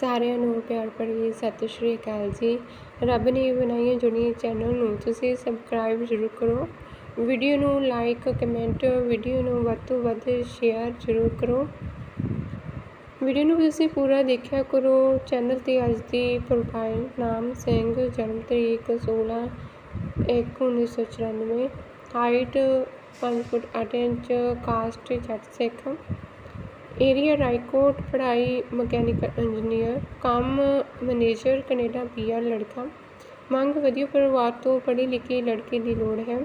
ਸਾਰਿਆਂ ਨੂੰ ਪਿਆਰ ਭਰੀ ਸਤਿ ਸ਼੍ਰੀ ਅਕਾਲ ਜੀ। ਰੱਬ ਨੇ ਬਣਾਈਆਂ ਜੁੜੀਆਂ ਚੈਨਲ ਨੂੰ ਤੁਸੀਂ ਸਬਸਕ੍ਰਾਈਬ ਜ਼ਰੂਰ ਕਰੋ। ਵੀਡੀਓ ਨੂੰ ਲਾਈਕ ਕਮੈਂਟ ਵੀਡੀਓ ਨੂੰ ਵੱਧ ਤੋਂ ਵੱਧ ਸ਼ੇਅਰ ਜ਼ਰੂਰ ਕਰੋ। ਵੀਡੀਓ ਨੂੰ ਤੁਸੀਂ ਪੂਰਾ ਦੇਖਿਆ ਕਰੋ। ਚੈਨਲ ਤੇ ਅੱਜ ਦੀ ਪ੍ਰੋਫਾਈਲ ਨਾਮ ਸਿੰਘ, ਜਨਮ ਤਰੀਕ 16 ਇੱਕ 1994 height 5 foot 8 inch caste Jat ਸਿੱਖ। ਏਰੀਆ ਰਾਏਕੋਟ ਪੜ੍ਹਾਈ ਮਕੈਨੀਕਲ ਇੰਜੀਨੀਅਰ, ਕੰਮ ਮੈਨੇਜਰ, ਕੈਨੇਡਾ, ਪੀਆਰ, ਲੜਕਾ। ਮੰਗ ਵਧੀਆ ਪਰਿਵਾਰ ਤੋਂ ਪੜ੍ਹੀ ਲਿਖੀ ਲੜਕੇ ਦੀ ਲੋੜ ਹੈ।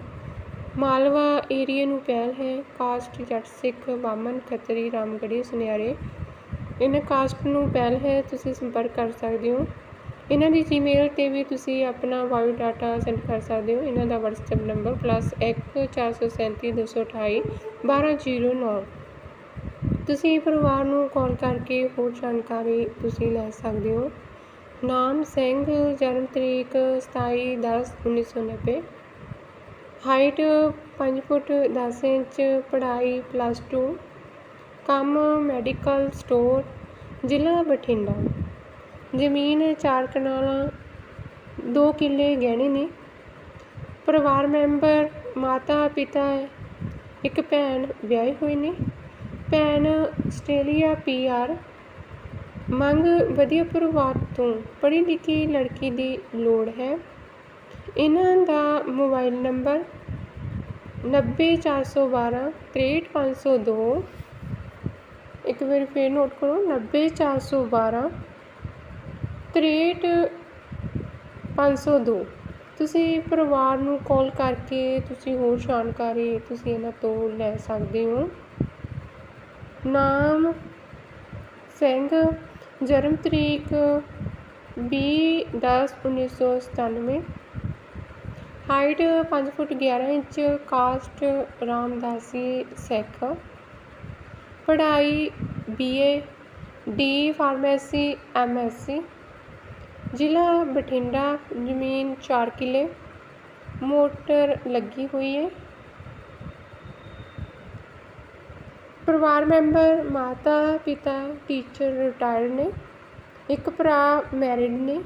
ਮਾਲਵਾ ਏਰੀਏ ਨੂੰ ਪਹਿਲ ਹੈ। ਕਾਸਟ ਜੱਟ ਸਿੱਖ ਬਾਮਨ ਖੱਤਰੀ ਰਾਮਗੜੀ ਸੁਨਿਆਰੇ। ਇਹਨਾਂ ਕਾਸਟ ਨੂੰ ਪਹਿਲ ਹੈ, ਤੁਸੀਂ ਸੰਪਰਕ ਕਰ ਸਕਦੇ ਹੋ। ਇਹਨਾਂ ਦੀ ਜੀਮੇਲ 'ਤੇ ਵੀ ਤੁਸੀਂ ਆਪਣਾ ਬਾਇਓ ਡਾਟਾ ਸੈਂਡ ਕਰ ਸਕਦੇ ਹੋ। ਇਹਨਾਂ ਦਾ WhatsApp ਨੰਬਰ +1 1209 ਤੁਸੀਂ ਪਰਿਵਾਰ ਨੂੰ ਕਾਲ ਕਰਕੇ ਹੋਰ ਜਾਣਕਾਰੀ ਤੁਸੀਂ ਲੈ ਸਕਦੇ ਹੋ। ਨਾਮ ਸਿੰਘ, ਜਨਮ ਤਰੀਕ 27/10/1990 ਹਾਈਟ 5 ਫੁੱਟ 10 ਇੰਚ, ਪੜ੍ਹਾਈ ਪਲੱਸ 2 ਕੰਮ ਮੈਡੀਕਲ ਸਟੋਰ, ਜ਼ਿਲ੍ਹਾ ਬਠਿੰਡਾ। ਜ਼ਮੀਨ 4 ਕਨਾਲਾਂ 2 ਕਿੱਲੇ ਗਹਿਣੇ ਨੇ। ਪਰਿਵਾਰ ਮੈਂਬਰ ਮਾਤਾ ਪਿਤਾ ਇੱਕ ਭੈਣ ਵਿਆਹੇ ਹੋਏ ਨੇ। ਭੈਣ ਆਸਟ੍ਰੇਲੀਆ ਪੀਆਰ ਮੰਗ ਵਧੀਆ ਪਰਿਵਾਰ ਤੋਂ। ਪੜ੍ਹੀ ਲਿਖੀ ਲੜਕੀ ਦੀ ਲੋੜ ਹੈ। ਇਹਨਾਂ ਦਾ ਮੋਬਾਈਲ ਨੰਬਰ 90412 63502 ਇੱਕ ਵਾਰ ਫੇਰ ਨੋਟ ਕਰੋ 90412 63502 ਤੁਸੀਂ ਪਰਿਵਾਰ ਨੂੰ ਕਾਲ ਕਰਕੇ ਤੁਸੀਂ ਹੋਰ ਜਾਣਕਾਰੀ ਤੁਸੀਂ ਇਹਨਾਂ ਤੋਂ ਲੈ ਸਕਦੇ ਹੋ। ਨਾਮ ਸਿੰਘ, ਜਨਮ ਤਰੀਕ 20/10/1997 height 5 foot 11 inch, caste Ramdasi Sikh. ਪੜ੍ਹਾਈ ਬੀਏ, ਡੀ ਫਾਰਮੇਸੀ, ਐਮਐਸਸੀ। ਜ਼ਿਲ੍ਹਾ ਬਠਿੰਡਾ, ਜ਼ਮੀਨ 4 ਕਿੱਲੇ। ਮੋਟਰ ਲੱਗੀ ਹੋਈ ਹੈ ਪਰਿਵਾਰ ਮੈਂਬਰ, ਮਾਤਾ, ਪਿਤਾ ਟੀਚਰ ਰਿਟਾਇਰਡ ਨੇ, ਇੱਕ ਭਰਾ ਮੈਰਿਡ ਨੇ।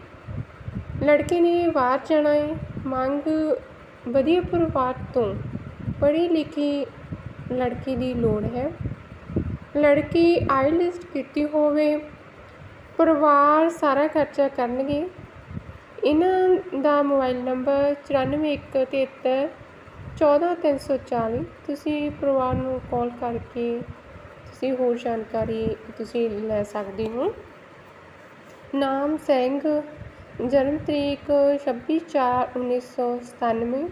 ਲੜਕੇ ਨੇ ਬਾਹਰ ਜਾਣਾ ਹੈ ਮੰਗ ਵਧੀਆ ਪਰਿਵਾਰ ਤੋਂ ਪੜ੍ਹੀ ਲਿਖੀ ਲੜਕੀ ਦੀ ਲੋੜ ਹੈ। ਲੜਕੀ ਆਈਲਿਸਟ ਕੀਤੀ ਹੋਵੇ, ਪਰਿਵਾਰ ਸਾਰਾ ਖਰਚਾ ਕਰਨਗੇ। ਇਹਨਾਂ ਦਾ ਮੋਬਾਈਲ ਨੰਬਰ ਚੁਰਾਨਵੇਂ ਇੱਕ ਤੇਹੱਤਰ ਚੌਦ੍ਹਾਂ ਤਿੰਨ ਸੌ ਚਾਲੀ, ਤੁਸੀਂ ਪਰਿਵਾਰ ਨੂੰ ਕਾਲ ਕਰਕੇ ਤੁਸੀਂ ਹੋਰ ਜਾਣਕਾਰੀ ਤੁਸੀਂ ਲੈ ਸਕਦੇ ਹੋ। ਨਾਮ ਸਿੰਘ ਜਨਮ ਤਰੀਕ ਛੱਬੀ ਚਾਰ ਉੱਨੀ ਸੌ ਸਤਾਨਵੇਂ,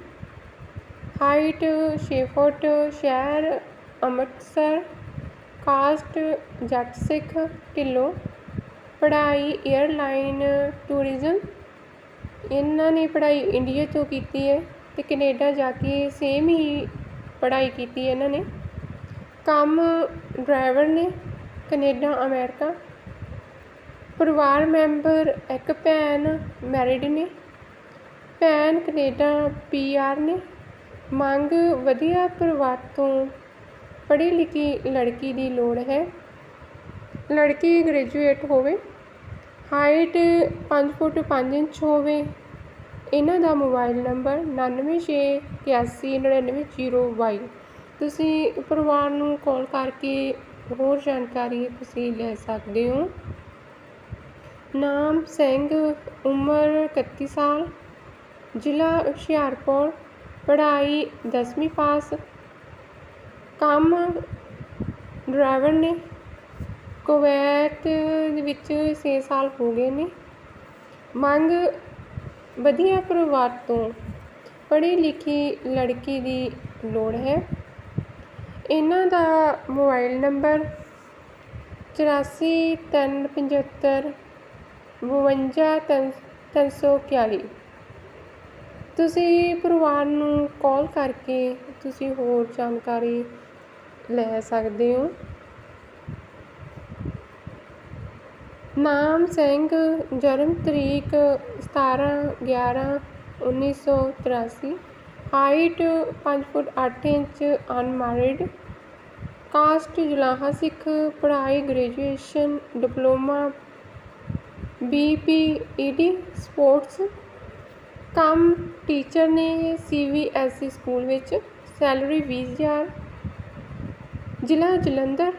ਹਾਈਟ ਛੇ ਫੁੱਟ, ਸ਼ਹਿਰ ਅੰਮ੍ਰਿਤਸਰ, ਕਾਸਟ ਜੱਟ ਸਿੱਖ ਢਿੱਲੋਂ ਪੜ੍ਹਾਈ ਏਅਰਲਾਈਨ ਟੂਰਿਜ਼ਮ, ਇਹਨਾਂ ਨੇ ਪੜ੍ਹਾਈ ਇੰਡੀਆ ਤੋਂ ਕੀਤੀ ਹੈ। ਅਤੇ ਕੈਨੇਡਾ ਜਾ ਕੇ ਸੇਮ ਹੀ ਪੜ੍ਹਾਈ ਕੀਤੀ ਇਹਨਾਂ ਨੇ। ਕੰਮ ਡਰਾਈਵਰ ਨੇ ਕੈਨੇਡਾ, ਅਮਰੀਕਾ। ਪਰਿਵਾਰ ਮੈਂਬਰ ਇੱਕ ਭੈਣ ਮੈਰਿਡ ਨੇ। ਭੈਣ ਕੈਨੇਡਾ ਪੀਆਰ ਨੇ। ਮੰਗ ਵਧੀਆ ਪਰਿਵਾਰ ਤੋਂ ਪੜ੍ਹੀ ਲਿਖੀ ਲੜਕੀ ਦੀ ਲੋੜ ਹੈ। ਲੜਕੀ ਗ੍ਰੈਜੂਏਟ ਹੋਵੇ। ਹਾਈਟ 5 ਫੁੱਟ 5 ਇੰਚ ਹੋਵੇ। ਇਹਨਾਂ ਦਾ ਮੋਬਾਈਲ ਨੰਬਰ ਉਣਾਨਵੇਂ ਛੇ ਇਕਾਸੀ ਨੜਿਨਵੇਂ ਜ਼ੀਰੋ ਬਾਈ ਤੁਸੀਂ ਪਰਿਵਾਰ ਨੂੰ ਕਾਲ ਕਰਕੇ ਹੋਰ ਜਾਣਕਾਰੀ ਤੁਸੀਂ ਲੈ ਸਕਦੇ ਹੋ। ਨਾਮ ਸਿੰਘ, ਉਮਰ ਇਕੱਤੀ ਸਾਲ, ਜ਼ਿਲ੍ਹਾ ਹੁਸ਼ਿਆਰਪੁਰ, ਪੜ੍ਹਾਈ ਦਸਵੀਂ ਪਾਸ, ਕੰਮ ਡਰਾਈਵਰ ਨੇ, ਕੁਵੈਤ ਦੇ ਵਿੱਚ 6 ਸਾਲ ਹੋ ਗਏ ਨੇ। ਮੰਗ ਵਧੀਆ ਪਰਿਵਾਰ ਤੋਂ ਪੜ੍ਹੀ ਲਿਖੀ ਲੜਕੀ ਦੀ ਲੋੜ ਹੈ। ਇਹਨਾਂ ਦਾ ਮੋਬਾਈਲ ਨੰਬਰ ਚੁਰਾਸੀ, ਤਿੰਨ ਪਝੱਤਰ, ਬਵੰਜਾ, ਤਿੰਨ ਤਿੰਨ ਸੌ ਇਕਤਾਲੀ। ਤੁਸੀਂ ਪਰਿਵਾਰ ਨੂੰ ਕਾਲ ਕਰਕੇ ਤੁਸੀਂ ਹੋਰ ਜਾਣਕਾਰੀ ਲੈ ਸਕਦੇ ਹੋ। ਨਾਮ ਸਿੰਘ, ਜਨਮ ਤਰੀਕ 17 11 1983 height 5 foot 8 inch, unmarried, caste Julaha Sikh, ਪੜ੍ਹਾਈ ਗ੍ਰੈਜੂਏਸ਼ਨ, ਡਿਪਲੋਮਾ, ਬੀਪੀਈਡੀ, ਸਪੋਰਟਸ। ਕੰਮ ਟੀਚਰ ਨੇ ਸੀਵੀਐਸਈ ਸਕੂਲ ਵਿੱਚ, ਸੈਲਰੀ 20000 ਜ਼ਿਲ੍ਹਾ ਜਲੰਧਰ,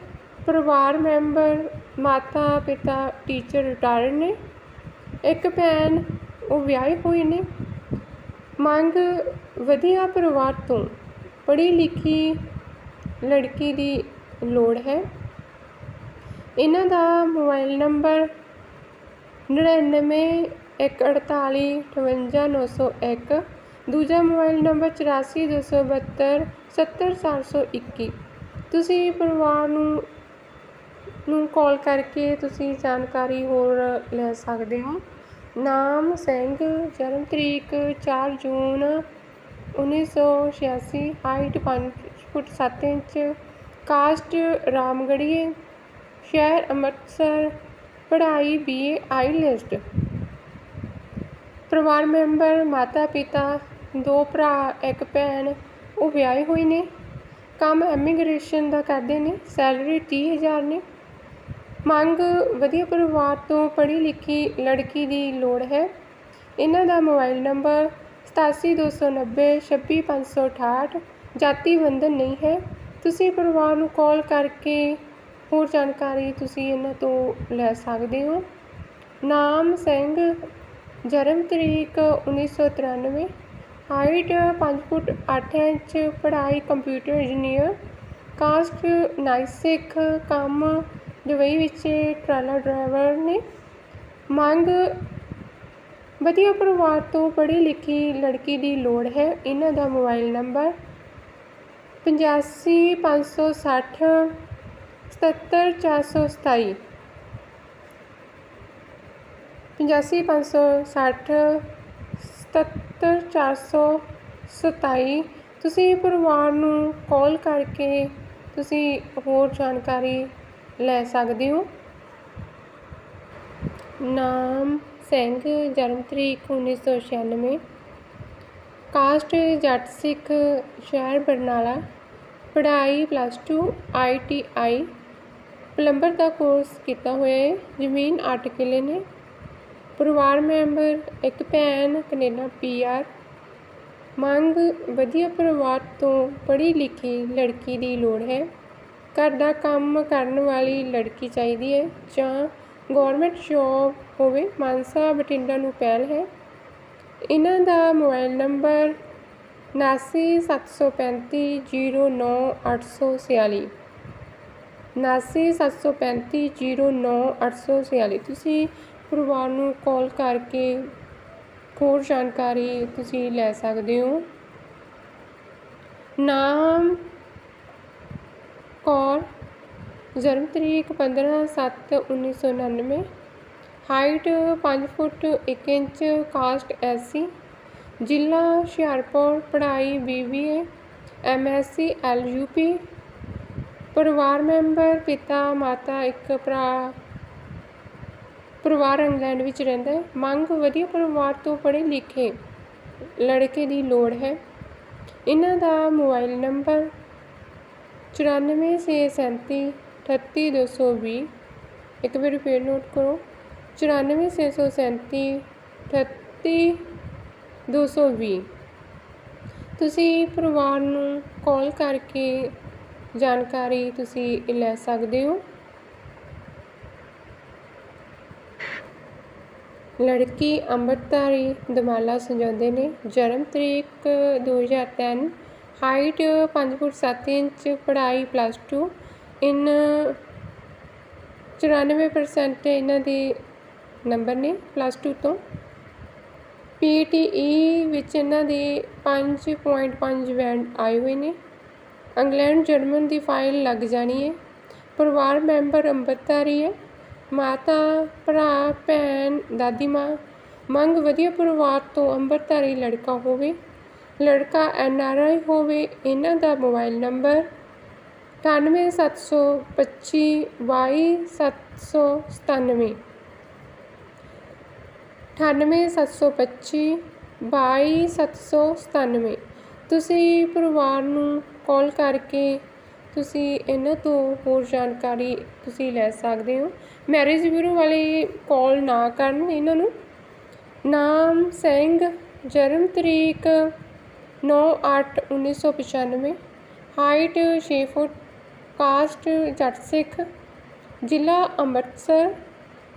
ਪਰਿਵਾਰ ਮੈਂਬਰ ਮਾਤਾ, ਪਿਤਾ ਟੀਚਰ ਰਿਟਾਇਰਡ ਨੇ। ਇੱਕ ਭੈਣ, ਉਹ ਵਿਆਹੇ ਹੋਏ ਨੇ। ਮੰਗ ਵਧੀਆ ਪਰਿਵਾਰ ਤੋਂ ਪੜ੍ਹੀ ਲਿਖੀ ਲੜਕੀ ਦੀ ਲੋੜ ਹੈ। ਇਹਨਾਂ ਦਾ ਮੋਬਾਈਲ ਨੰਬਰ ਨੜਿਨਵੇਂ ਇੱਕ ਅਠਤਾਲੀ ਅਠਵੰਜਾ ਨੌ ਸੌ ਇੱਕ, ਦੂਜਾ ਮੋਬਾਈਲ ਨੰਬਰ ਚੁਰਾਸੀ, ਦੋ ਸੌ ਬਹੱਤਰ, ਸੱਤਰ, ਚਾਰ ਸੌ ਇੱਕੀ। ਤੁਸੀਂ ਪਰਿਵਾਰ ਨੂੰ ਨੂੰ ਕਾਲ ਕਰਕੇ ਤੁਸੀਂ ਜਾਣਕਾਰੀ ਹੋਰ ਲੈ ਸਕਦੇ ਹੋ। ਨਾਮ ਸਿੰਘ, ਜਨਮ ਤਰੀਕ ਚਾਰ ਜੂਨ ਉੱਨੀ ਸੌ ਛਿਆਸੀ, ਹਾਈਟ ਪੰਜ ਫੁੱਟ ਸੱਤ ਇੰਚ, ਕਾਸਟ ਰਾਮਗੜੀਏ ਸ਼ਹਿਰ ਅੰਮ੍ਰਿਤਸਰ, ਪੜ੍ਹਾਈ ਬੀਏ ਆਈਲੈਸਟ ਪਰਿਵਾਰ ਮੈਂਬਰ, ਮਾਤਾ ਪਿਤਾ, ਦੋ ਭਰਾ, ਇੱਕ ਭੈਣ, ਉਹ ਵਿਆਹੇ ਹੋਏ ਨੇ। ਕੰਮ ਐਮੀਗ੍ਰੇਸ਼ਨ ਦਾ ਕਰਦੇ ਨੇ, ਸੈਲਰੀ ਤੀਹ ਹਜ਼ਾਰ ਨੇ। ਮੰਗ ਵਧੀਆ ਪਰਿਵਾਰ ਤੋਂ ਪੜ੍ਹੀ ਲਿਖੀ ਲੜਕੀ ਦੀ ਲੋੜ ਹੈ। ਇਹਨਾਂ ਦਾ ਮੋਬਾਈਲ ਨੰਬਰ ਸਤਾਸੀ ਦੋ ਸੌ ਨੱਬੇ, ਛੱਬੀ ਪੰਜ ਸੌ ਅਠਾਹਠ, ਜਾਤੀ ਬੰਧਨ ਨਹੀਂ ਹੈ। ਤੁਸੀਂ ਪਰਿਵਾਰ ਨੂੰ ਕਾਲ ਕਰਕੇ ਹੋਰ ਜਾਣਕਾਰੀ ਤੁਸੀਂ ਇਹਨਾਂ ਤੋਂ ਲੈ ਸਕਦੇ ਹੋ। ਨਾਮ ਸਿੰਘ, ਜਨਮ ਤਰੀਕ ਉੱਨੀ ਸੌ ਤਰਾਨਵੇਂ ਹਾਈਟ ਪੰਜ ਫੁੱਟ ਅੱਠ ਇੰਚ, ਪੜ੍ਹਾਈ ਕੰਪਿਊਟਰ ਇੰਜੀਨੀਅਰ, ਕਾਸਟ ਨਾਈਸ ਕੰਮ ਦੁਬਈ ਵਿੱਚ ਟਰਾਲਾ ਡਰਾਈਵਰ ਨੇ ਮੰਗ ਵਧੀਆ ਪਰਿਵਾਰ ਤੋਂ ਪੜ੍ਹੀ ਲਿਖੀ ਲੜਕੀ ਦੀ ਲੋੜ ਹੈ। ਇਹਨਾਂ ਦਾ ਮੋਬਾਈਲ ਨੰਬਰ ਪਚਾਸੀ ਪੰਜ ਸੌ ਸੱਠ ਸਤੱਤਰ ਚਾਰ ਸੌ ਸਤਾਈ। ਪੰਜ ਸੌ ਸੱਠ ਸਤੱਤਰ ਚਾਰ ਸੌ ਸਤਾਈ। ਤੁਸੀਂ ਪਰਿਵਾਰ ਨੂੰ ਕਾਲ ਕਰਕੇ ਤੁਸੀਂ ਹੋਰ ਜਾਣਕਾਰੀ ਲੈ ਸਕਦੇ ਹੋ? ਨਾਮ ਸਿੰਘ, ਜਨਮ ਤਰੀਕ ਉੱਨੀ ਸੌ ਛਿਆਨਵੇਂ। ਕਾਸਟ ਜੱਟ ਸਿੱਖ ਸ਼ਹਿਰ ਬਰਨਾਲਾ। ਪੜ੍ਹਾਈ plus two I T I. Plumber the course ਕੀਤਾ ਹੋਇਆ ਹੈ, ਜ਼ਮੀਨ ਅੱਠ ਕਿੱਲੇ ਨੇ। ਪਰਿਵਾਰ ਮੈਂਬਰ, ਇੱਕ ਭੈਣ, ਕੈਨੇਡਾ ਪੀਆਰ ਮੰਗ, ਵਧੀਆ ਪਰਿਵਾਰ ਤੋਂ ਪੜ੍ਹੀ ਲਿਖੀ ਲੜਕੀ ਦੀ ਲੋੜ ਹੈ। ਘਰ ਦਾ ਕੰਮ ਕਰਨ ਵਾਲੀ ਲੜਕੀ ਚਾਹੀਦੀ ਹੈ ਜਾਂ ਗੌਰਮੈਂਟ ਜੋਬ ਹੋਵੇ, ਮਾਨਸਾ ਬਠਿੰਡਾ ਨੂੰ ਪਹਿਲ ਹੈ। ਇਹਨਾਂ ਦਾ ਮੋਬਾਈਲ ਨੰਬਰ ਉਨਾਸੀ ਸੱਤ ਸੌ ਪੈਂਤੀ ਜੀਰੋ ਨੌ ਅੱਠ ਸੌ ਛਿਆਲੀ। ਉਨਾਸੀ ਸੱਤ ਸੌ ਪੈਂਤੀ ਜੀਰੋ ਨੌ ਅੱਠ ਸੌ ਛਿਆਲੀ। ਤੁਸੀਂ ਪਰਿਵਾਰ ਨੂੰ ਕਾਲ ਕਰਕੇ ਹੋਰ ਜਾਣਕਾਰੀ ਤੁਸੀਂ ਲੈ ਸਕਦੇ ਹੋ। ਨਾਮ ਕੌਰ, ਜਨਮ ਤਰੀਕ ਪੰਦਰਾਂ ਸੱਤ ਉੱਨੀ ਸੌ ਉਣਾਨਵੇਂ ਹਾਈਟ ਪੰਜ ਫੁੱਟ ਇੱਕ ਇੰਚ, ਕਾਸਟ ਐਸੀ ਜ਼ਿਲ੍ਹਾ ਹੁਸ਼ਿਆਰਪੁਰ, ਪੜ੍ਹਾਈ ਬੀਬੀਏ ਐਮਐਸਸੀ ਐਲਯੂਪੀ ਪਰਿਵਾਰ ਮੈਂਬਰ, ਪਿਤਾ, ਮਾਤਾ, ਇੱਕ ਭਰਾ, ਪਰਿਵਾਰ ਇੰਗਲੈਂਡ ਵਿੱਚ ਰਹਿੰਦਾ ਹੈ। ਮੰਗ ਵਧੀਆ ਪਰਿਵਾਰ ਤੋਂ ਪੜ੍ਹੇ ਲਿਖੇ ਲੜਕੇ ਦੀ ਲੋੜ ਹੈ। ਇਹਨਾਂ ਦਾ ਮੋਬਾਈਲ ਨੰਬਰ ਚੁਰਾਨਵੇਂ ਛੇ ਸੈਂਤੀ, ਅਠੱਤੀ ਦੋ ਸੌ ਵੀਹ। ਇੱਕ ਵਾਰੀ ਰਿਪੀਟ ਨੋਟ ਕਰੋ। ਚੁਰਾਨਵੇਂ ਛੇ ਸੌ ਸੈਂਤੀ, ਅਠੱਤੀ ਦੋ ਸੌ ਵੀਹ। ਤੁਸੀਂ ਪਰਿਵਾਰ ਨੂੰ ਕਾਲ ਕਰਕੇ ਜਾਣਕਾਰੀ ਤੁਸੀਂ ਲੈ ਸਕਦੇ ਹੋ। ਲੜਕੀ ਅੰਮ੍ਰਿਤਧਾਰੀ ਦਮਾਲਾ ਸਜਾਉਂਦੇ ਨੇ। ਜਨਮ ਤਰੀਕ 2003 ਹਾਈਟ 5 ਫੁੱਟ 7 ਇੰਚ, ਪੜ੍ਹਾਈ ਪਲੱਸ 2 ਇਨ 94% ਇਹਨਾਂ ਦੇ ਨੰਬਰ ਨੇ ਪਲੱਸ 2 ਤੋਂ। ਪੀਟੀਈ ਵਿੱਚ ਇਹਨਾਂ ਦੇ 5.5 ਬੈਂਡ ਆਏ ਹੋਏ ਨੇ। ਇੰਗਲੈਂਡ, ਜਰਮਨ ਦੀ ਫਾਈਲ ਲੱਗ ਜਾਣੀ ਹੈ ਪਰਿਵਾਰ ਮੈਂਬਰ ਅੰਮ੍ਰਿਤਧਾਰੀ ਹੈ ਮਾਤਾ, ਭਰਾ, ਭੈਣ, ਦਾਦੀ, ਮਾਂ। ਮੰਗ ਵਧੀਆ ਪਰਿਵਾਰ ਤੋਂ ਅੰਮ੍ਰਿਤਧਾਰੀ ਲੜਕਾ ਹੋਵੇ। ਲੜਕਾ ਐਨ ਆਰ ਆਈ ਹੋਵੇ, ਇਹਨਾਂ ਦਾ ਮੋਬਾਈਲ ਨੰਬਰ ਅਠਾਨਵੇਂ ਸੱਤ ਸੌ ਪੱਚੀ ਬਾਈ ਸੱਤ ਸੌ ਸਤਾਨਵੇਂ ਅਠਾਨਵੇਂ ਸੱਤ ਸੌ ਪੱਚੀ ਬਾਈ ਸੱਤ ਸੌ ਸਤਾਨਵੇਂ। ਤੁਸੀਂ ਪਰਿਵਾਰ ਨੂੰ ਕਾਲ ਕਰਕੇ ਤੁਸੀਂ ਇਹਨਾਂ ਤੋਂ ਹੋਰ ਜਾਣਕਾਰੀ ਤੁਸੀਂ ਲੈ ਸਕਦੇ ਹੋ। ਮੈਰਿਜ ਬਿਊਰੋ ਵਾਲੇ ਕਾਲ ਨਾ ਕਰਨ ਇਹਨਾਂ ਨੂੰ। ਨਾਮ, ਸਿੰਘ, ਜਨਮ ਤਰੀਕ 9/8/1995 ਹਾਈਟ ਛੇ ਫੁੱਟ, ਕਾਸਟ ਜੱਟ ਸਿੱਖ, ਜ਼ਿਲ੍ਹਾ ਅੰਮ੍ਰਿਤਸਰ,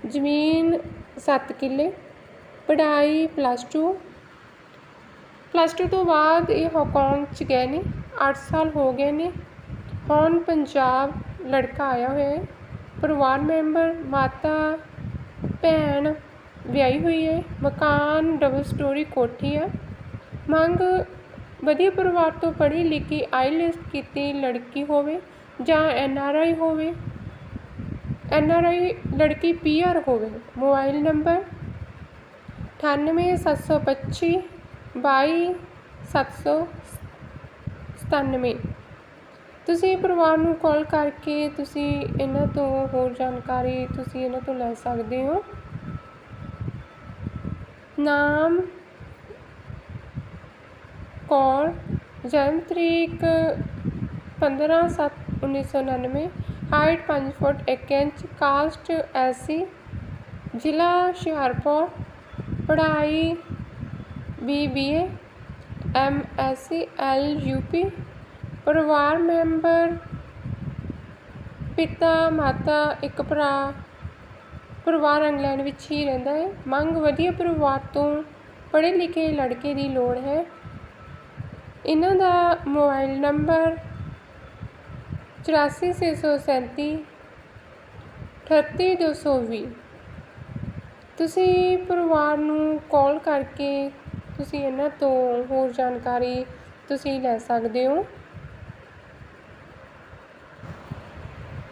ਜ਼ਮੀਨ 7 ਕਿੱਲੇ, ਪੜ੍ਹਾਈ ਪਲੱਸ 2 ਪਲੱਸ 2 ਤੋਂ ਬਾਅਦ ਇਹ ਹੌਂਕੌਂਗ 'ਚ ਗਏ ਨੇ 8 ਸਾਲ ਹੋ ਗਏ ਨੇ। ਹੁਣ ਪੰਜਾਬ ਲੜਕਾ ਆਇਆ ਹੋਇਆ ਹੈ, ਪਰਿਵਾਰ ਮੈਂਬਰ, ਮਾਤਾ, ਭੈਣ ਵਿਆਹੀ ਹੋਈ ਹੈ, ਮਕਾਨ ਡਬਲ ਸਟੋਰੀ ਕੋਠੀ ਹੈ। ਮੰਗ ਵਧੀਆ ਪਰਿਵਾਰ ਤੋਂ ਪੜ੍ਹੀ ਲਿਖੀ ਆਈਲੈਸ ਕੀਤੀ ਲੜਕੀ ਹੋਵੇ ਜਾਂ ਐਨ ਆਰ ਆਈ ਹੋਵੇ, ਐਨ ਆਰ ਆਈ ਲੜਕੀ ਪੀ ਆਰ ਹੋਵੇ। ਮੋਬਾਈਲ ਨੰਬਰ ਅਠਾਨਵੇਂ ਸੱਤ ਸੌ ਪੱਚੀ ਬਾਈ ਸੱਤ ਸੌ ਸਤਾਨਵੇਂ। ਤੁਸੀਂ ਪਰਿਵਾਰ ਨੂੰ ਕਾਲ ਕਰਕੇ ਤੁਸੀਂ ਇਹਨਾਂ ਤੋਂ ਹੋਰ ਜਾਣਕਾਰੀ ਤੁਸੀਂ ਇਹਨਾਂ ਤੋਂ ਲੈ ਸਕਦੇ ਹੋ। ਨਾਮ ਕੌਰ, ਜਨਮ ਤਰੀਕ 15 ਸੱਤ ਉੱਨੀ ਸੌ ਉਣਾਨਵੇਂ height 5 foot 1 inch caste SC ਜ਼ਿਲ੍ਹਾ ਹੁਸ਼ਿਆਰਪੁਰ, ਪੜ੍ਹਾਈ B B A M S C L U P ਪਰਿਵਾਰ ਮੈਂਬਰ, ਪਿਤਾ, ਮਾਤਾ, ਇੱਕ ਭਰਾ, ਪਰਿਵਾਰ ਇੰਗਲੈਂਡ ਵਿੱਚ ਹੀ ਰਹਿੰਦਾ ਹੈ। ਮੰਗ ਵਧੀਆ ਪਰਿਵਾਰ ਤੋਂ ਪੜ੍ਹੇ ਲਿਖੇ ਲੜਕੇ ਦੀ ਲੋੜ ਹੈ। ਇਹਨਾਂ ਦਾ ਮੋਬਾਈਲ ਨੰਬਰ ਚੁਰਾਸੀ ਛੇ ਸੌ ਸੈਂਤੀ ਅਠੱਤੀ ਦੋ ਸੌ ਵੀਹ। ਤੁਸੀਂ ਪਰਿਵਾਰ ਨੂੰ ਕਾਲ ਕਰਕੇ ਤੁਸੀਂ ਇਹਨਾਂ ਤੋਂ ਹੋਰ ਜਾਣਕਾਰੀ ਤੁਸੀਂ ਲੈ ਸਕਦੇ ਹੋ।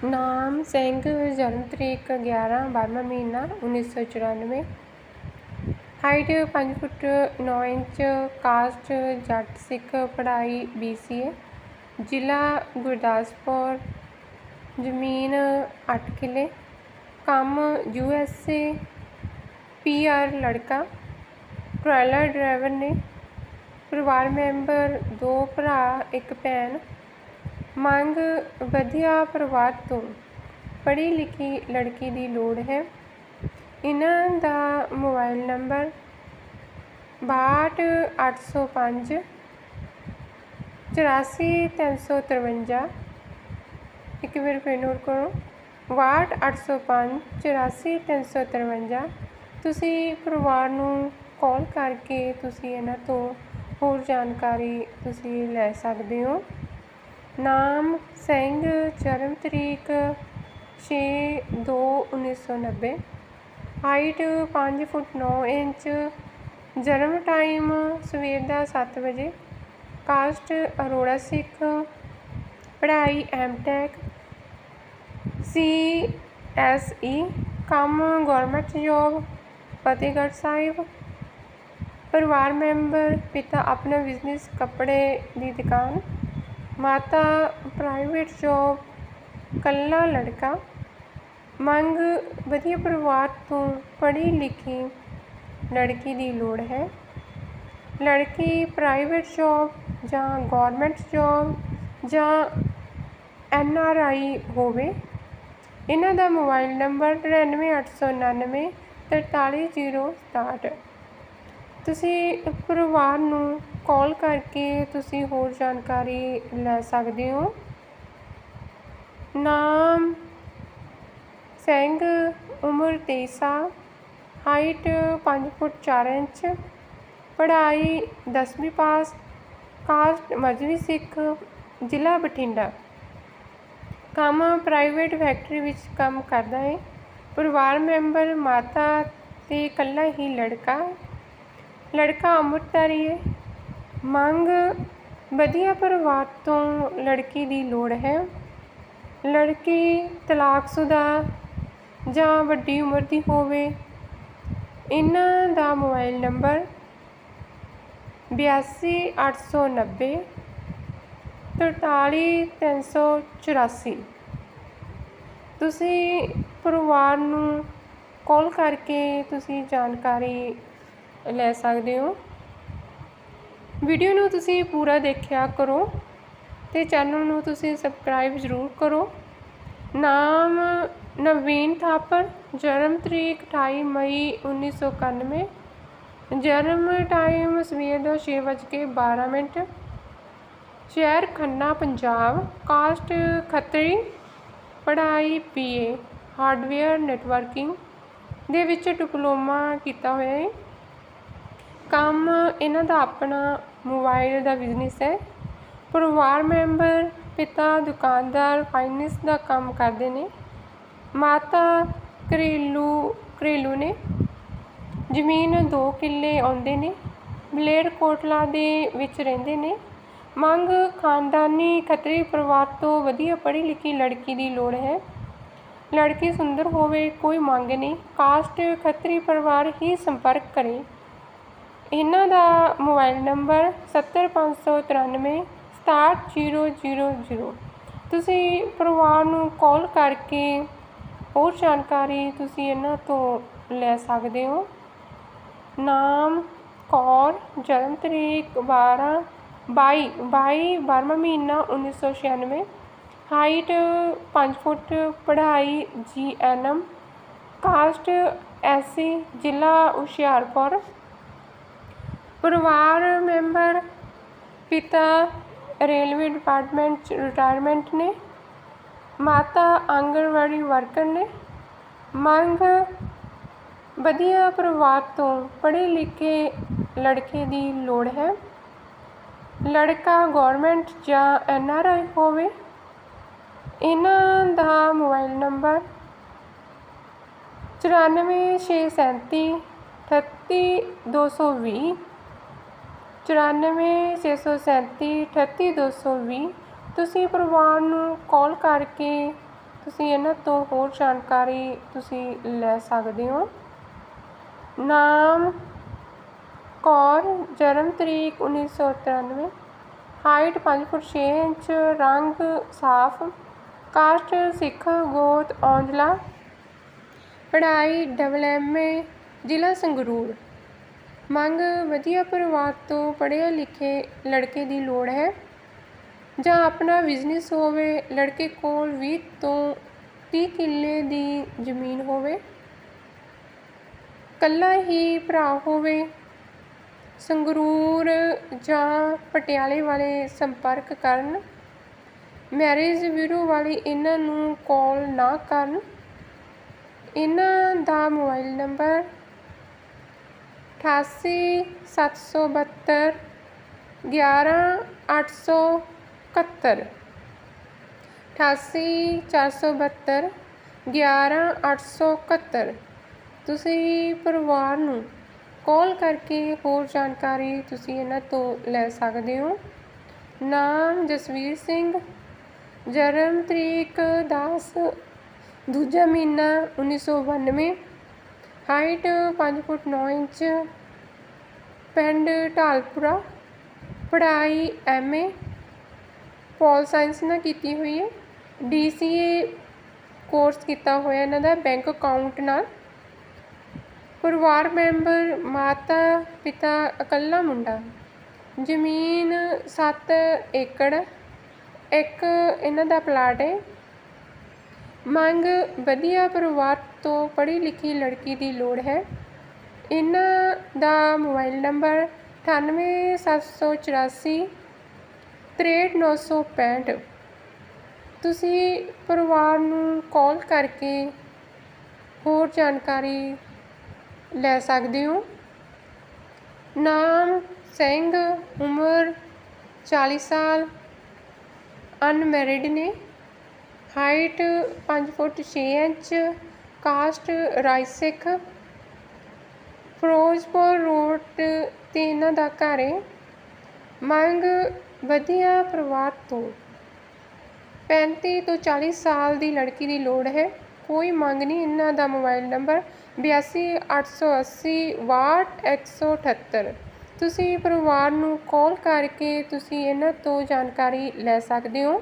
ਨਾਮ ਸਿੰਘ ਜਨਮ ਤਰੀਕ 11 ਬਾਰ੍ਹਵਾਂ ਮਹੀਨਾ 1994 height 5 foot 9 inch, caste Jat ਸਿੱਖ ਪੜ੍ਹਾਈ ਬੀਸੀਏ ਜ਼ਿਲ੍ਹਾ ਗੁਰਦਾਸਪੁਰ, ਜ਼ਮੀਨ 8 ਕਿੱਲੇ। ਕੰਮ U S A P R ਲੜਕਾ। ਟਰੈਲਰ ਡਰਾਈਵਰ ਨੇ ਪਰਿਵਾਰ ਮੈਂਬਰ, ਦੋ ਭਰਾ, ਇੱਕ ਭੈਣ। ਮੰਗ, ਵਧੀਆ ਪਰਿਵਾਰ ਤੋਂ। ਪੜ੍ਹੀ ਲਿਖੀ ਲੜਕੀ ਦੀ ਲੋੜ ਹੈ। ਇਹਨਾਂ ਦਾ ਮੋਬਾਈਲ ਨੰਬਰ ਬਾਹਠ ਅੱਠ ਸੌ ਪੰਜ, ਚੁਰਾਸੀ ਤਿੰਨ ਸੌ ਤਰਵੰਜਾ, ਇੱਕ ਵਾਰ ਫਿਰ ਨੋਟ ਕਰੋ, ਬਾਹਠ ਅੱਠ ਸੌ ਪੰਜ, ਚੁਰਾਸੀ ਤਿੰਨ ਸੌ ਤਰਵੰਜਾ। ਤੁਸੀਂ ਪਰਿਵਾਰ ਨੂੰ ਕਾਲ ਕਰਕੇ ਤੁਸੀਂ ਇਹਨਾਂ ਤੋਂ ਹੋਰ ਜਾਣਕਾਰੀ ਤੁਸੀਂ ਲੈ ਸਕਦੇ ਹੋ। ਨਾਮ ਸਿੰਘ, ਜਨਮ ਤਰੀਕ 6 ਦੋ ਉੱਨੀ ਸੌ ਨੱਬੇ। ਹਾਈਟ 5 ਫੁੱਟ 9 ਇੰਚ, ਜਨਮ ਟਾਈਮ ਸਵੇਰ ਦਾ 7 ਵਜੇ, ਕਾਸਟ ਅਰੋੜਾ ਸਿੱਖ, ਪੜ੍ਹਾਈ ਐਮਟੈਕ, ਸੀ ਐਸ ਈ, ਕੰਮ ਗਵਰਨਮੈਂਟ ਜੋਬ, ਫਤਿਹਗੜ੍ਹ ਸਾਹਿਬ, ਪਰਿਵਾਰ ਮੈਂਬਰ, ਪਿਤਾ ਆਪਣਾ ਬਿਜ਼ਨਸ, ਕੱਪੜੇ ਦੀ ਦੁਕਾਨ, ਮਾਤਾ ਪ੍ਰਾਈਵੇਟ ਜੋਬ, ਕੱਲਾ ਲੜਕਾ ਮੰਗ ਵਧੀਆ ਪਰਿਵਾਰ ਤੋਂ ਪੜ੍ਹੀ ਲਿਖੀ ਲੜਕੀ ਦੀ ਲੋੜ ਹੈ। ਲੜਕੀ ਪ੍ਰਾਈਵੇਟ ਜੋਬ ਜਾਂ ਗੌਰਮੈਂਟ ਜੋਬ ਜਾਂ ਐਨ ਆਰ ਆਈ ਹੋਵੇ, ਇਹਨਾਂ ਦਾ ਮੋਬਾਈਲ ਨੰਬਰ ਨੜਿਨਵੇਂ ਅੱਠ ਸੌ ਉਣਾਨਵੇਂ ਤਰਤਾਲੀ ਜ਼ੀਰੋ ਸਤਾਹਠ। ਤੁਸੀਂ ਪਰਿਵਾਰ ਨੂੰ ਕਾਲ ਕਰਕੇ ਤੁਸੀਂ ਹੋਰ ਜਾਣਕਾਰੀ ਲੈ ਸਕਦੇ ਹੋ। ਨਾਮ ਸਿੰਘ ਉਮਰ ਤੇਈ ਸਾਲ ਹਾਈਟ 5 ਫੁੱਟ 4 ਇੰਚ, ਪੜ੍ਹਾਈ 10ਵੀਂ ਪਾਸ, ਕਾਸਟ ਮਜ਼੍ਹਬੀ ਸਿੱਖ, ਜ਼ਿਲ੍ਹਾ ਬਠਿੰਡਾ। ਕੰਮ ਪ੍ਰਾਈਵੇਟ ਫੈਕਟਰੀ ਵਿੱਚ ਕੰਮ ਕਰਦਾ ਹੈ ਪਰਿਵਾਰ ਮੈਂਬਰ ਮਾਤਾ ਤੇ ਇਕੱਲਾ ਹੀ ਲੜਕਾ। ਲੜਕਾ ਅੰਮ੍ਰਿਤਧਾਰੀ ਹੈ ਮੰਗ ਵਧੀਆ ਪਰਿਵਾਰ ਤੋਂ ਲੜਕੀ ਦੀ ਲੋੜ ਹੈ। ਲੜਕੀ ਤਲਾਕਸ਼ੁਦਾ ਜਾਂ ਵੱਡੀ ਉਮਰ ਦੀ ਹੋਵੇ, ਇਹਨਾਂ ਦਾ ਮੋਬਾਈਲ ਨੰਬਰ ਬਿਆਸੀ ਅੱਠ ਸੌ ਨੱਬੇ ਤਰਤਾਲੀ ਤਿੰਨ ਸੌ ਚੁਰਾਸੀ। ਤੁਸੀਂ ਪਰਿਵਾਰ ਨੂੰ ਕਾਲ ਕਰਕੇ ਤੁਸੀਂ ਜਾਣਕਾਰੀ ਲੈ ਸਕਦੇ ਹੋ। ਵੀਡੀਓ ਨੂੰ ਤੁਸੀਂ ਪੂਰਾ ਦੇਖਿਆ ਕਰੋ ਤੇ ਚੈਨਲ ਨੂੰ ਤੁਸੀਂ ਸਬਸਕ੍ਰਾਈਬ ਜ਼ਰੂਰ ਕਰੋ। ਨਾਮ ਨਵੀਨ ਥਾਪਰ, ਜਨਮ ਤਰੀਕ 28 ਮਈ 1991 ਜਨਮ ਟਾਈਮ ਸਵੇਰ ਦਾ 6:12 ਮਿੰਟ, ਸ਼ਹਿਰ ਖੰਨਾ, ਪੰਜਾਬ ਕਾਸਟ ਖੱਤਰੀ, ਪੜ੍ਹਾਈ ਬੀਏ ਹਾਰਡਵੇਅਰ ਨੈਟਵਰਕਿੰਗ ਦੇ ਵਿੱਚ ਡਿਪਲੋਮਾ ਕੀਤਾ ਹੋਇਆ ਹੈ। ਕੰਮ ਇਹਨਾਂ ਦਾ ਆਪਣਾ ਮੋਬਾਈਲ ਦਾ ਬਿਜ਼ਨਸ ਹੈ। ਪਰਿਵਾਰ ਮੈਂਬਰ ਪਿਤਾ, ਦੁਕਾਨਦਾਰ ਫਾਈਨੈਂਸ ਦਾ ਕੰਮ ਕਰਦੇ ਨੇ। ਮਾਤਾ ਘਰੇਲੂ ਘਰੇਲੂ ਨੇ। ਜ਼ਮੀਨ ਦੋ ਕਿੱਲੇ ਆਉਂਦੇ ਨੇ ਮਲੇਰਕੋਟਲਾ ਦੇ ਵਿੱਚ ਰਹਿੰਦੇ ਨੇ। ਮੰਗ ਖਾਨਦਾਨੀ ਖੱਤਰੀ ਪਰਿਵਾਰ ਤੋਂ ਵਧੀਆ ਪੜ੍ਹੀ ਲਿਖੀ ਲੜਕੀ ਦੀ ਲੋੜ ਹੈ। ਲੜਕੀ ਸੁੰਦਰ ਹੋਵੇ ਕੋਈ ਮੰਗ ਨਹੀਂ, ਕਾਸਟ ਖੱਤਰੀ ਪਰਿਵਾਰ ਹੀ ਸੰਪਰਕ ਕਰੇ। ਇਹਨਾਂ ਦਾ ਮੋਬਾਈਲ ਨੰਬਰ 70593 67000 ਤੁਸੀਂ ਪਰਿਵਾਰ ਨੂੰ ਕਾਲ ਕਰਕੇ ਹੋਰ ਜਾਣਕਾਰੀ ਤੁਸੀਂ ਇਹਨਾਂ ਤੋਂ ਲੈ ਸਕਦੇ ਹੋ। ਨਾਮ ਕੌਰ ਜਨਮ ਤਰੀਕ 12 22 22 ਬਾਰ੍ਹਵਾਂ ਮਹੀਨਾ 1996 ਹਾਈਟ 5 ਫੁੱਟ, ਪੜ੍ਹਾਈ ਜੀ ਐਨ ਐਮ। ਕਾਸਟ ਐਸਸੀ ਜ਼ਿਲ੍ਹਾ ਹੁਸ਼ਿਆਰਪੁਰ। ਪਰਿਵਾਰ ਮੈਂਬਰ, ਪਿਤਾ ਰੇਲਵੇ ਡਿਪਾਰਟਮੈਂਟ 'ਚ ਰਿਟਾਇਰਮੈਂਟ ਨੇ। ਮਾਤਾ ਆਂਗਣਵਾੜੀ ਵਰਕਰ ਨੇ ਮੰਗ ਵਧੀਆ ਪਰਿਵਾਰ ਤੋਂ ਪੜ੍ਹੇ ਲਿਖੇ ਲੜਕੇ ਦੀ ਲੋੜ ਹੈ। ਲੜਕਾ ਗਵਰਨਮੈਂਟ ਜਾਂ ਐਨ ਆਰ ਆਈ ਹੋਵੇ, ਇਹਨਾਂ ਦਾ ਮੋਬਾਈਲ ਨੰਬਰ 94637 38220 94637 38220 ਤੁਸੀਂ ਪਰਿਵਾਰ ਨੂੰ ਕਾਲ ਕਰਕੇ ਤੁਸੀਂ ਇਹਨਾਂ ਤੋਂ ਹੋਰ ਜਾਣਕਾਰੀ ਤੁਸੀਂ ਲੈ ਸਕਦੇ ਹੋ। ਨਾਮ ਕੌਰ, ਜਨਮ ਤਰੀਕ 1993 ਹਾਈਟ 5 ਫੁੱਟ 6 ਇੰਚ, ਰੰਗ ਸਾਫ਼। ਕਾਸਟ ਸਿੱਖ ਗੋਤ ਔਂਜਲਾ। ਪੜ੍ਹਾਈ ਡਬਲ ਐਮ ਜ਼ਿਲ੍ਹਾ ਸੰਗਰੂਰ। ਮੰਗ, ਵਧੀਆ ਪਰਿਵਾਰ ਤੋਂ ਪੜ੍ਹੇ ਲਿਖੇ ਲੜਕੇ ਦੀ ਲੋੜ ਹੈ। ਜਾਂ ਆਪਣਾ ਬਿਜ਼ਨਸ ਹੋਵੇ, ਲੜਕੇ ਕੋਲ 20 ਤੋਂ 30 ਕਿੱਲੇ ਦੀ ਜ਼ਮੀਨ ਹੋਵੇ, ਕੱਲਾ ਹੀ ਭਰਾ ਹੋਵੇ, ਸੰਗਰੂਰ ਜਾਂ ਪਟਿਆਲੇ ਵਾਲੇ ਸੰਪਰਕ ਕਰਨ ਮੈਰਿਜ ਬਿਊਰੋ ਵਾਲੀ ਇਹਨਾਂ ਨੂੰ ਕਾਲ ਨਾ ਕਰਨ, ਇਹਨਾਂ ਦਾ ਮੋਬਾਈਲ ਨੰਬਰ ਅਠਾਸੀ ਸੱਤ ਸੌ ਬਹੱਤਰ ਗਿਆਰਾਂ ਅੱਠ ਸੌ ਇਕਹੱਤਰ ਅਠਾਸੀ, ਚਾਰ ਸੌ ਬਹੱਤਰ, ਗਿਆਰਾਂ, ਅੱਠ ਸੌ ਇਕਹੱਤਰ। ਤੁਸੀਂ ਪਰਿਵਾਰ ਨੂੰ ਕਾਲ ਕਰਕੇ ਹੋਰ ਜਾਣਕਾਰੀ ਤੁਸੀਂ ਇਹਨਾਂ ਤੋਂ ਲੈ ਸਕਦੇ ਹੋ। ਨਾਮ ਜਸਵੀਰ ਸਿੰਘ। ਜਨਮ ਤਰੀਕ 10 ਦੂਜਾ ਮਹੀਨਾ 1992 ਹਾਈਟ 5 ਫੁੱਟ 9 ਇੰਚ। ਪਿੰਡ ਢਾਲਪੁਰਾ। ਪੜ੍ਹਾਈ ਐਮਏ ਪੋਲ ਸਾਇੰਸ ਨਾਲ ਕੀਤੀ ਹੋਈ ਹੈ। ਡੀਸੀਏ ਕੋਰਸ ਕੀਤਾ ਹੋਇਆ ਇਹਨਾਂ ਦਾ ਬੈਂਕ ਅਕਾਊਂਟ ਨਾਲ। ਪਰਿਵਾਰ ਮੈਂਬਰ, ਮਾਤਾ, ਪਿਤਾ, ਇਕੱਲਾ ਮੁੰਡਾ। ਜ਼ਮੀਨ 7 ਏਕੜ, ਇੱਕ ਇਹਨਾਂ ਦਾ ਪਲਾਟ ਹੈ। ਮੰਗ ਵਧੀਆ ਪਰਿਵਾਰ ਤੋਂ ਪੜ੍ਹੀ ਲਿਖੀ ਲੜਕੀ ਦੀ ਲੋੜ ਹੈ। ਇਹਨਾਂ ਦਾ ਮੋਬਾਈਲ ਨੰਬਰ ਅਠਾਨਵੇਂ ਸੱਤ ਸੌ ਚੁਰਾਸੀ ਤ੍ਰੇਹਠ ਨੌ ਸੌ ਪੈਂਹਠ। ਤੁਸੀਂ ਪਰਿਵਾਰ ਨੂੰ ਕਾਲ ਕਰਕੇ ਹੋਰ ਜਾਣਕਾਰੀ ਲੈ ਸਕਦੇ ਹੋ। ਨਾਮ, ਸਿੰਘ, ਉਮਰ 40 ਸਾਲ, ਅਨਮੈਰਿਡ ਨੇ। ਹਾਈਟ 5 ਫੁੱਟ 6 ਇੰਚ, ਕਾਸਟ ਰਾਈ ਸਿੱਖ। ਫਿਰੋਜ਼ਪੁਰ ਰੋਡ 'ਤੇ ਇਹਨਾਂ ਦਾ ਘਰ ਹੈ ਮੰਗ ਵਧੀਆ ਪਰਿਵਾਰ ਤੋਂ। 35 ਤੋਂ 40 ਸਾਲ ਦੀ ਲੜਕੀ ਦੀ ਲੋੜ ਹੈ। ਕੋਈ ਮੰਗ ਨਹੀਂ, ਇਹਨਾਂ ਦਾ ਮੋਬਾਈਲ ਨੰਬਰ ਬਿਆਸੀ ਅੱਠ ਸੌ ਅੱਸੀ ਬਾਹਠ ਇੱਕ ਸੌ ਅਠੱਤਰ। ਤੁਸੀਂ ਪਰਿਵਾਰ ਨੂੰ ਕਾਲ ਕਰਕੇ ਤੁਸੀਂ ਇਹਨਾਂ ਤੋਂ ਜਾਣਕਾਰੀ ਲੈ ਸਕਦੇ ਹੋ।